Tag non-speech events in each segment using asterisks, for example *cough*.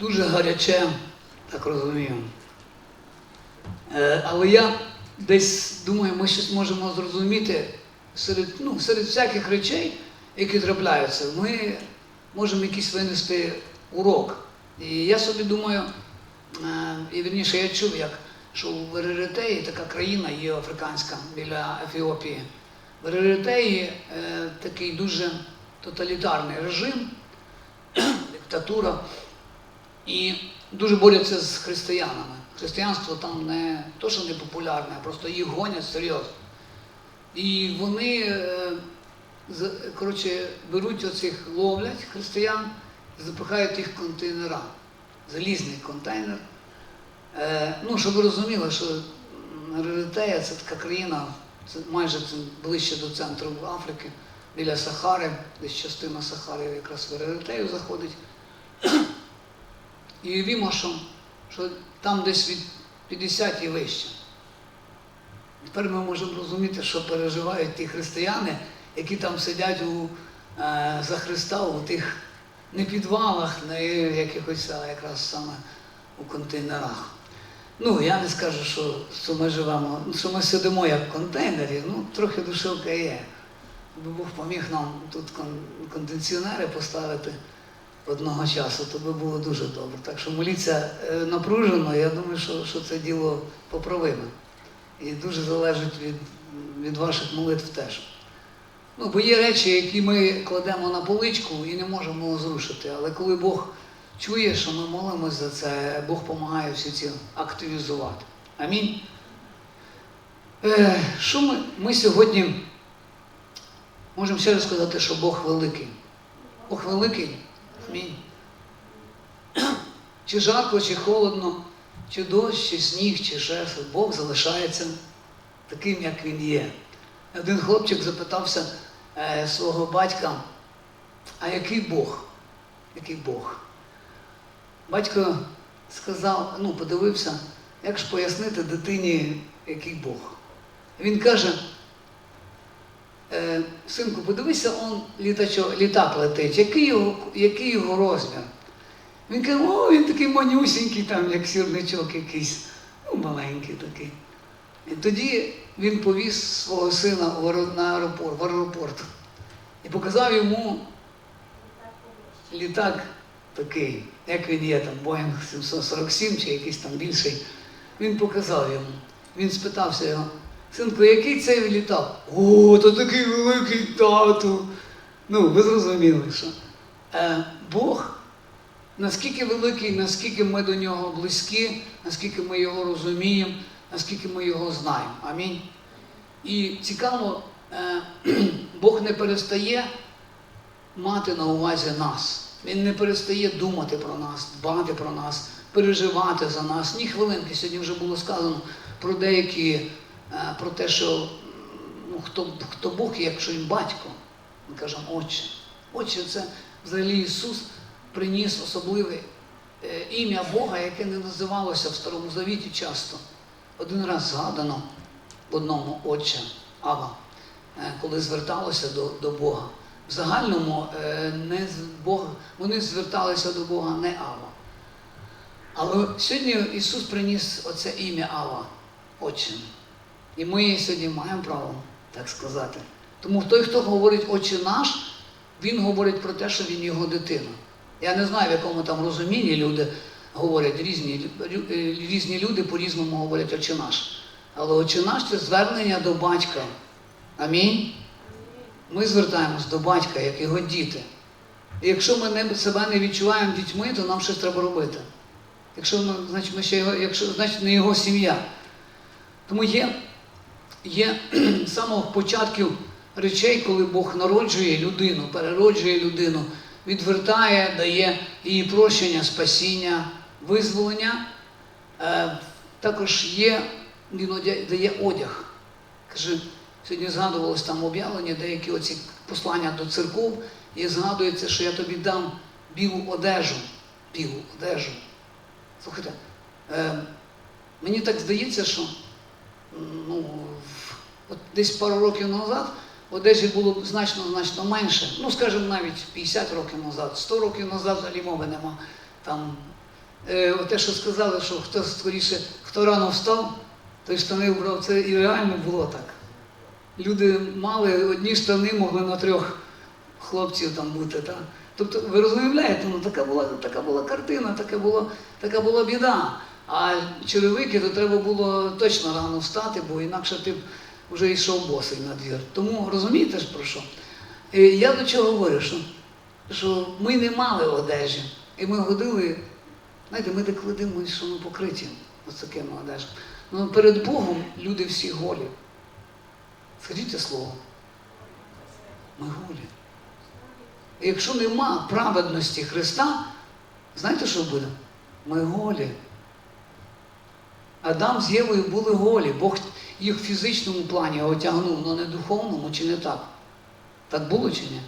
дуже гаряче, так розумію. Е, Але я десь думаю, ми щось можемо зрозуміти серед, ну, серед всяких речей, які трапляються, ми можемо якийсь винести урок. І я собі думаю, е, і вірніше я чув, як що в Ереритеї така країна є африканська біля Ефіопії. В Ереритеї такий дуже тоталітарний режим, *clears throat* диктатура, і дуже борються з християнами. Християнство там не то, що не популярне, а просто їх гонять серйозно. І вони е, коротше, беруть оцих, ловлять християн і запихають їх в контейнера. Залізний контейнер. Е, ну, щоб ви розуміли, що Еритрея це така країна, це майже це ближче до центру Африки, біля Сахари, десь частина Сахари якраз в Еритрею заходить. І уявімо, що, там десь від 50 і вище. Тепер ми можемо розуміти, що переживають ті християни, які там сидять у, е, за Христа у тих не підвалах, не якихось, а якраз саме у контейнерах. Ну, я не скажу, що, що ми живемо, що ми сидимо як в контейнері, ну, трохи душевка є. Якби Бог поміг нам тут кон- кондиціонери поставити одного часу, то би було дуже добре. Так що моліться е, напружено, я думаю, що, що це діло поправиме. І дуже залежить від, від ваших молитв теж. Ну, бо є речі, які ми кладемо на поличку і не можемо зрушити. Але коли Бог чує, що ми молимось за це, Бог допомагає всі ці активізувати. Амінь. Е, що ми, ми сьогодні можемо ще раз сказати, що Бог великий. Бог великий. Амінь. Чи жарко, чи холодно, чи дощ, чи сніг, чи ще Бог залишається таким, як він є. Один хлопчик запитався е, свого батька, а який Бог? Який Бог? Батько сказав, ну, подивився, як ж пояснити дитині, який Бог. Він каже, синку, подивися, он літачо, літак летить, який його, який його розмір? Він каже, о, він такий манюсінький, там, як сірничок якийсь, ну, маленький такий. І тоді він повіз свого сина в аеропорт, в аеропорт і показав йому літак такий, як він є, там Боїнг 747 чи якийсь там більший. Він показав йому. Він спитався його, синку, який цей літак? О, то такий великий тату. Ну, ви зрозуміли, що е, Бог наскільки великий, наскільки ми до нього близькі, наскільки ми його розуміємо, наскільки ми його знаємо. Амінь. І цікаво, е, *clears throat* Бог не перестає мати на увазі нас. Він не перестає думати про нас, дбати про нас, переживати за нас. Ні хвилинки. Сьогодні вже було сказано про деякі, про те, що ну, хто, хто Бог, якщо він батько. Ми кажемо Отче. Отче це взагалі Ісус приніс особливе е, ім'я Бога, яке не називалося в Старому Завіті часто. Один раз згадано в одному Отче Ава, е, коли зверталося до, до Бога. В загальному е, не з Бога, вони зверталися до Бога не Ава. Але сьогодні Ісус приніс оце ім'я Ава, Отче. І ми сьогодні маємо право так сказати. Тому той, хто говорить Отче наш, він говорить про те, що він його дитина. Я не знаю, в якому там розумінні люди говорять, різні, е, різні люди по-різному говорять Отче наш. Але Отче наш це звернення до батька. Амінь. Ми звертаємось до батька, як його діти. І якщо ми не, себе не відчуваємо дітьми, то нам щось треба робити. Якщо ми, значить, ми ще його, якщо, значить не його сім'я. Тому є, є *clears throat* з самого початків речей, коли Бог народжує людину, перероджує людину, відвертає, дає їй прощення, спасіння, визволення. Е, також є, він дає одяг. Каже, сьогодні згадувалось там об'явлення, деякі оці послання до церков, і згадується, що я тобі дам білу одежу. Білу одежу. Слухайте, е, мені так здається, що ну, от десь пару років назад одежі було значно значно менше. Ну, скажімо, навіть 50 років назад, 100 років назад взагалі мови нема. Там е, те, що сказали, що хто скоріше, хто рано встав, той штани вбрав, це і реально було так. Люди мали одні штани, могли на трьох хлопців там бути. Та? Тобто, ви розумієте, ну така була, така була картина, така була, така була біда. А черевики, то треба було точно рано встати, бо інакше ти б вже йшов босий на двір. Тому розумієте ж про що? Е, Я до чого говорю, що, що ми не мали одежі. І ми ходили, знаєте, ми так ходимо, що ми покриті ось такими одежами. Ну, перед Богом люди всі голі. Скажіть слово. Ми голі. І якщо нема праведності Христа, знаєте, що буде? Ми голі. Адам з Євою були голі. Бог їх в фізичному плані отягнув, але не духовному, чи не так? Так було чи ні?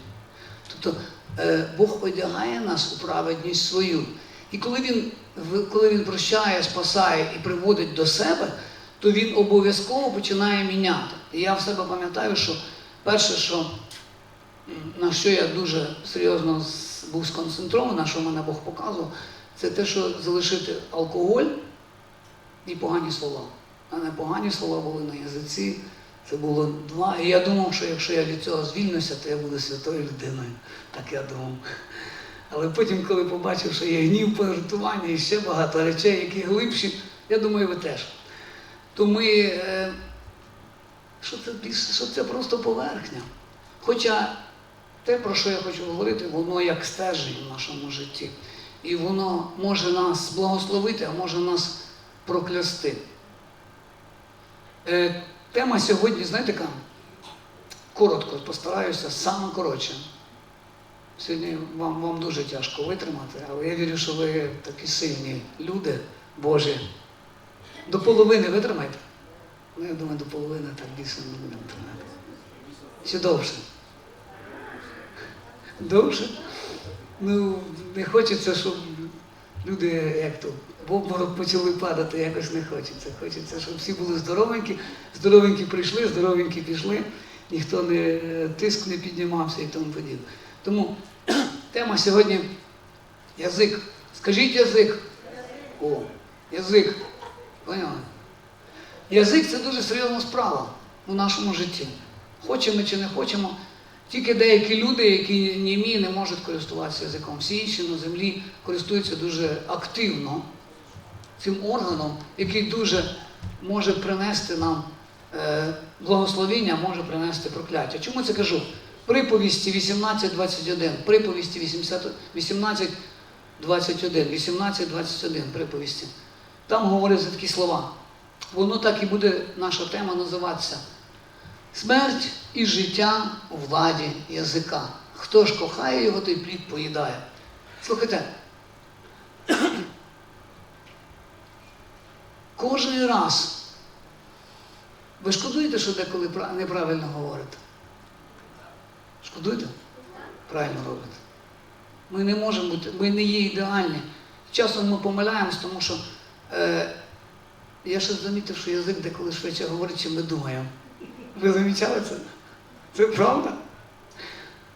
Тобто е, Бог одягає нас у праведність свою. І коли він, коли він прощає, спасає і приводить до себе, то він обов'язково починає міняти. І я в себе пам'ятаю, що перше, що, на що я дуже серйозно був сконцентрований, на що мене Бог показував, це те, що залишити алкоголь і погані слова. А не погані слова були на язиці. Це було два. І я думав, що якщо я від цього звільнюся, то я буду святою людиною. Так я думав. Але потім, коли побачив, що є гнів, пожартування і ще багато речей, які глибші, я думаю, ви теж. То ми, е, що це що це просто поверхня. Хоча те, про що я хочу говорити, воно як стержень в нашому житті. І воно може нас благословити, а може нас проклясти. Е, тема сьогодні, знаєте, яка? Коротко постараюся, саме коротше. Сьогодні вам, вам дуже тяжко витримати, але я вірю, що ви такі сильні люди Божі. До половини витримайте. Ну, я думаю, до половини так більше не будемо тримати. Чи довше? Довше? Ну, не хочеться, щоб люди, як то, в обморок почали падати, якось не хочеться. Хочеться, щоб всі були здоровенькі, здоровенькі прийшли, здоровенькі пішли, ніхто не тиск не піднімався і тому подібне. Тому *clears throat* тема сьогодні язик. Скажіть язик. О, язик. Поняли? Язик це дуже серйозна справа у нашому житті. Хочемо чи не хочемо. Тільки деякі люди, які німі, не можуть користуватися язиком. Всі інші на землі користуються дуже активно цим органом, який дуже може принести нам е, благословіння, може принести прокляття. Чому це кажу? Приповісті 18.21, приповісті 80 18.21, 18.21 приповісті. Там говориться такі слова. Воно так і буде наша тема називатися. Смерть і життя у владі язика. Хто ж кохає його, той плід поїдає. Слухайте. Кожен раз ви шкодуєте, що деколи неправильно говорите? Шкодуєте? Правильно робите. Ми не можемо бути, ми не є ідеальні. Часом ми помиляємось, тому що е, я ще замітив, що язик деколи швидше говорить, чим ми думаємо. Ви замічали це? Це правда?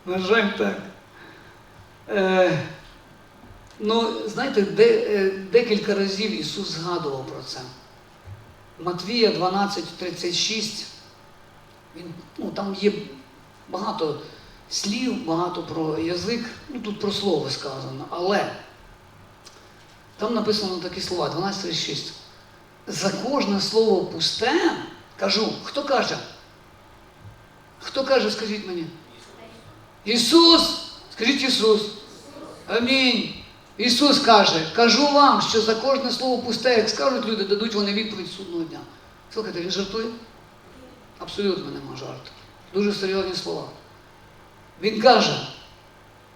На жаль, так. Е, ну, знаєте, де, е, декілька разів Ісус згадував про це. Матвія 12:36. Він, ну, там є багато слів, багато про язик, ну тут про слово сказано, але там написано такі слова, 12.36. За кожне слово пусте, кажу, хто каже? Хто каже, скажіть мені? Ісус! Скажіть Ісус. Амінь. Ісус каже, кажу вам, що за кожне слово пусте, як скажуть люди, дадуть вони відповідь судного дня. Слухайте, він жартує? Абсолютно нема жарту. Дуже серйозні слова. Він каже,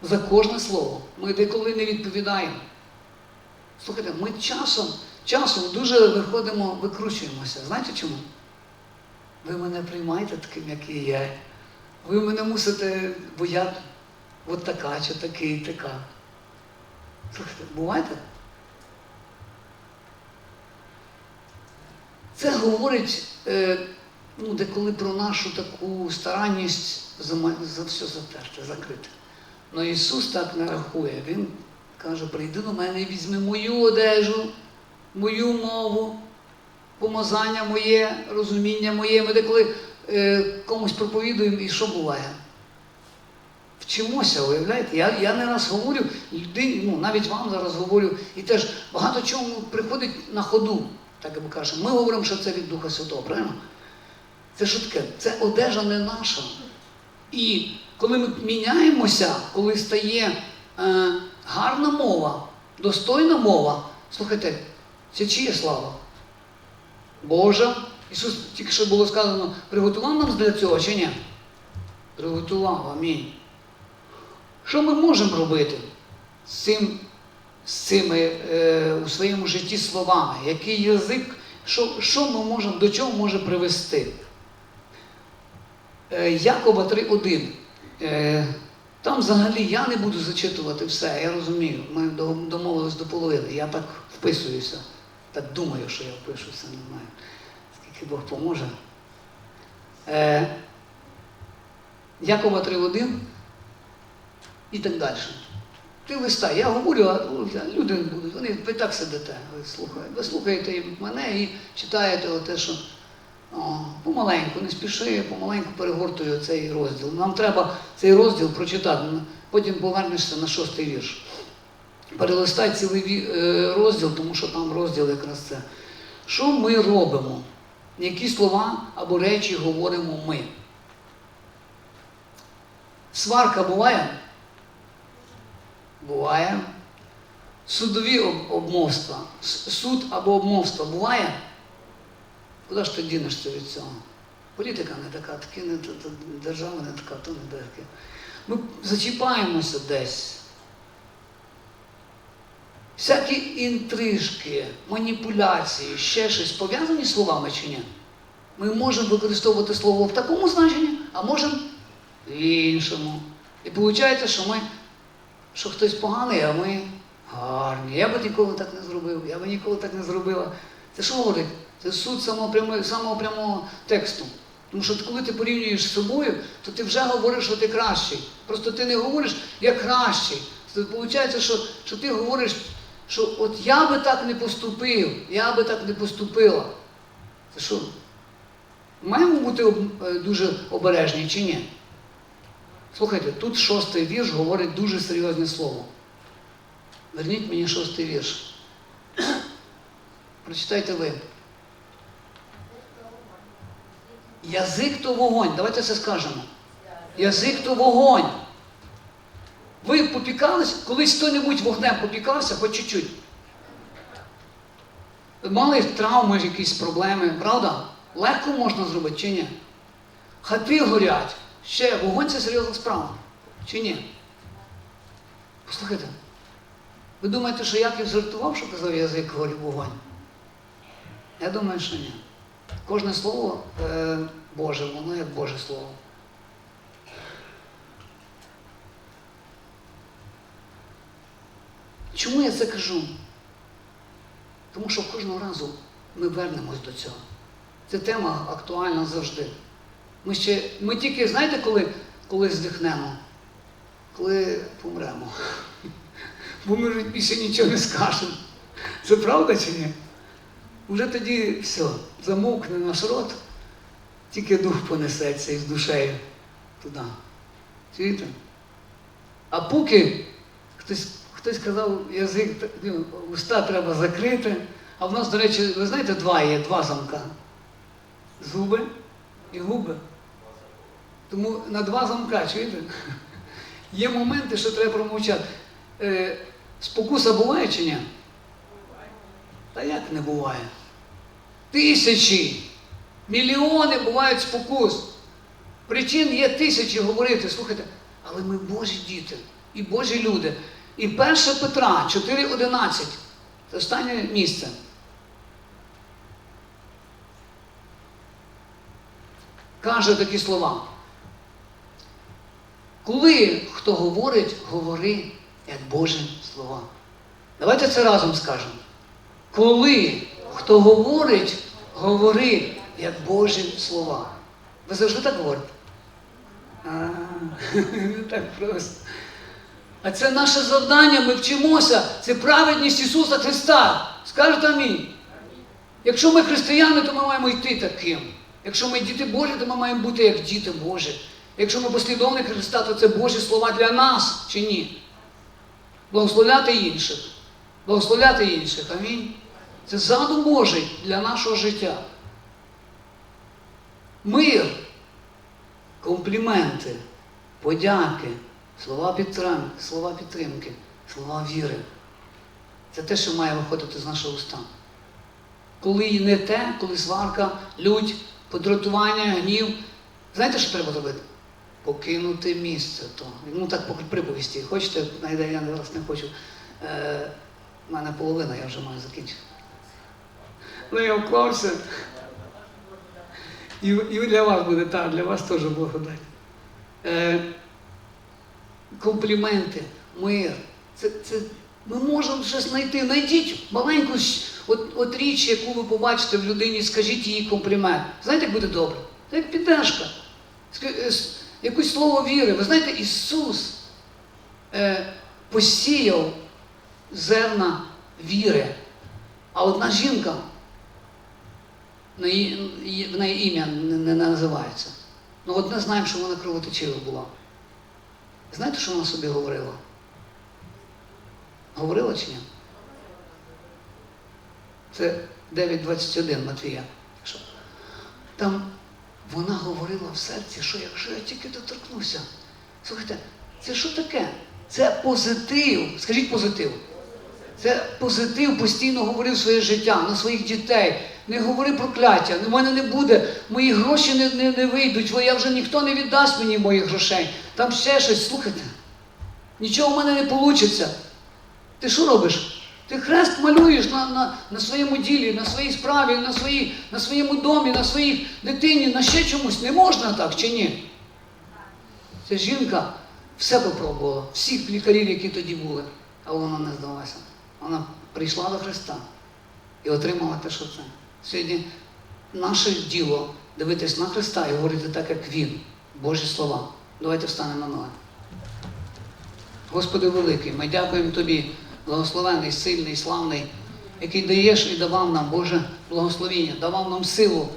за кожне слово ми деколи не відповідаємо. Слухайте, ми часом, часом дуже виходимо, викручуємося. Знаєте чому? Ви мене приймаєте таким, який є. Ви мене мусите, бо я от така чи такий, така. Слухайте, буває? Це говорить е, ну, деколи про нашу таку старанність за, за все затерти, закрити. Але Ісус так не рахує. Він каже, прийди до мене і візьми мою одежу, мою мову, помазання моє, розуміння моє. Ми деколи е, комусь проповідуємо, і що буває? Вчимося, уявляєте? Я, я не раз говорю, людині, ну, навіть вам зараз говорю, і теж багато чого приходить на ходу, так як ми кажемо. Ми говоримо, що це від Духа Святого, правильно? Це що? Це одежа не наша. І коли ми міняємося, коли стає е, гарна мова, достойна мова, слухайте, це чиє слава? Божа. Ісус тільки що було сказано, приготував нам для цього чи ні? Приготував, амінь. Що ми можемо робити з цим, з цими е, у своєму житті словами? Який язик, що, що ми можемо, до чого може привести? Е, Якова 3.1. Е, там взагалі я не буду зачитувати все, я розумію. Ми до- домовились до половини. Я так вписуюся. Так думаю, що я впишуся, не знаю. Скільки Бог поможе. Е, Якова 3.1 і так далі. Ти листай, я говорю, а люди будуть, вони ви так сидите, ви слухаєте. Ви слухаєте мене і читаєте те, що о, помаленьку, не спіши, помаленьку перегортую цей розділ. Нам треба цей розділ прочитати, потім повернешся на шостий вірш. Перелистай цілий е, розділ, тому що там розділ якраз це. Що ми робимо? Які слова або речі говоримо ми? Сварка буває? Буває. Судові обмовства. Суд або обмовство буває? Куди ж ти дінешся від цього? Політика не така, таки не, держава не така, то не таке. Ми зачіпаємося десь. Всякі інтрижки, маніпуляції, ще щось пов'язані словами чи ні? Ми можемо використовувати слово в такому значенні, а можемо в іншому. І виходить, що ми, що хтось поганий, а ми гарні. Я би ніколи так не зробив, я би ніколи так не зробила. Це що говорить? Це суть самого прямого, самого прямого тексту. Тому що коли ти порівнюєш з собою, то ти вже говориш, що ти кращий. Просто ти не говориш, я кращий. Виходить, що, що ти говориш, що от я би так не поступив, я би так не поступила. Це що? Маємо бути е, дуже обережні чи ні? Слухайте, тут шостий вірш говорить дуже серйозне слово. Верніть мені шостий вірш. Прочитайте ви. Язик то вогонь. Давайте це скажемо. Язик то вогонь. Ви попікались, колись хто-небудь вогнем попікався, хоч чуть-чуть. Мали травми, якісь проблеми, правда? Легко можна зробити чи ні? Хати горять. Ще вогонь це серйозна справа. Чи ні? Послухайте. Ви думаєте, що Яків жартував, що казав язик горів вогонь? Я думаю, що ні. Кожне слово е, Боже, воно як Боже Слово. Чому я це кажу? Тому що кожного разу ми вернемось до цього. Ця тема актуальна завжди. Ми ще, ми тільки, знаєте, коли, коли здихнемо? Коли помремо. Бо ми вже більше нічого не скажемо. Це правда чи ні? Вже тоді все, замовкне наш рот, тільки дух понесеться із душею туди. Чуєте? А поки хтось, хтось казав, язик, ну, уста треба закрити. А в нас, до речі, ви знаєте, два є, два замка. Зуби і губи. Тому на два замка, чуєте? Є моменти, що треба промовчати. Е, спокуса буває чи ні? Та як не буває? Тисячі, мільйони бувають спокус. Причин є тисячі говорити. Слухайте, але ми Божі діти і Божі люди. І 1 Петра 4.11. Це останнє місце. Каже такі слова. Коли хто говорить, говори як Божі слова. Давайте це разом скажемо. Коли хто говорить, говори як Божі слова. Ви завжди так говорите? *laughs* Так просто. А це наше завдання, ми вчимося. Це праведність Ісуса Христа. Скажете амінь. Якщо ми християни, то ми маємо йти таким. Якщо ми діти Божі, то ми маємо бути як діти Божі. Якщо ми послідовники Христа, то це Божі слова для нас чи ні? Благословляти інших. Благословляти інших. Амінь. Це задум Божий для нашого життя. Мир, компліменти, подяки, слова підтримки, слова підтримки, слова віри. Це те, що має виходити з нашого уста. Коли не те, коли сварка, лють, подратування, гнів. Знаєте, що треба робити? Покинути місце то. Ну так по приповісті. Хочете, знайде, я зараз не хочу. Е, у мене половина, я вже маю закінчити. Ну я вклався. І, і для вас буде так, для вас теж благодать. Е, компліменти, мир. Це, це, ми можемо щось знайти. Знайдіть маленьку от, от річ, яку ви побачите в людині, скажіть їй комплімент. Знаєте, як буде добре? Це як піддержка. Якусь слово віри. Ви знаєте, Ісус е, посіяв зерна віри. А одна жінка, в неї ім'я не, не називається. Ну одне знаємо, що вона кровоточива була. Знаєте, що вона собі говорила? Говорила чи ні? Це 9.21 Матвія. Там вона говорила в серці, що якщо я тільки доторкнуся. Слухайте, це що таке? Це позитив. Скажіть позитив. Це позитив постійно говорив своє життя на своїх дітей. Не говори прокляття, у мене не буде, мої гроші не, не, не вийдуть, я вже ніхто не віддасть мені моїх грошей. Там ще щось, слухайте. Нічого в мене не вийде. Ти що робиш? Ти хрест малюєш на, на, на своєму ділі, на своїй справі, на, своїй, на своєму домі, на своїй дитині, на ще чомусь. Не можна так чи ні? Ця жінка все попробувала, всіх лікарів, які тоді були, але вона не здалася. Вона прийшла до Христа і отримала те, що це. Сьогодні наше діло дивитись на Христа і говорити так, як Він, Божі слова. Давайте встанемо на ноги. Господи великий, ми дякуємо Тобі, благословений, сильний, славний, який даєш і давав нам, Боже, благословіння, давав нам силу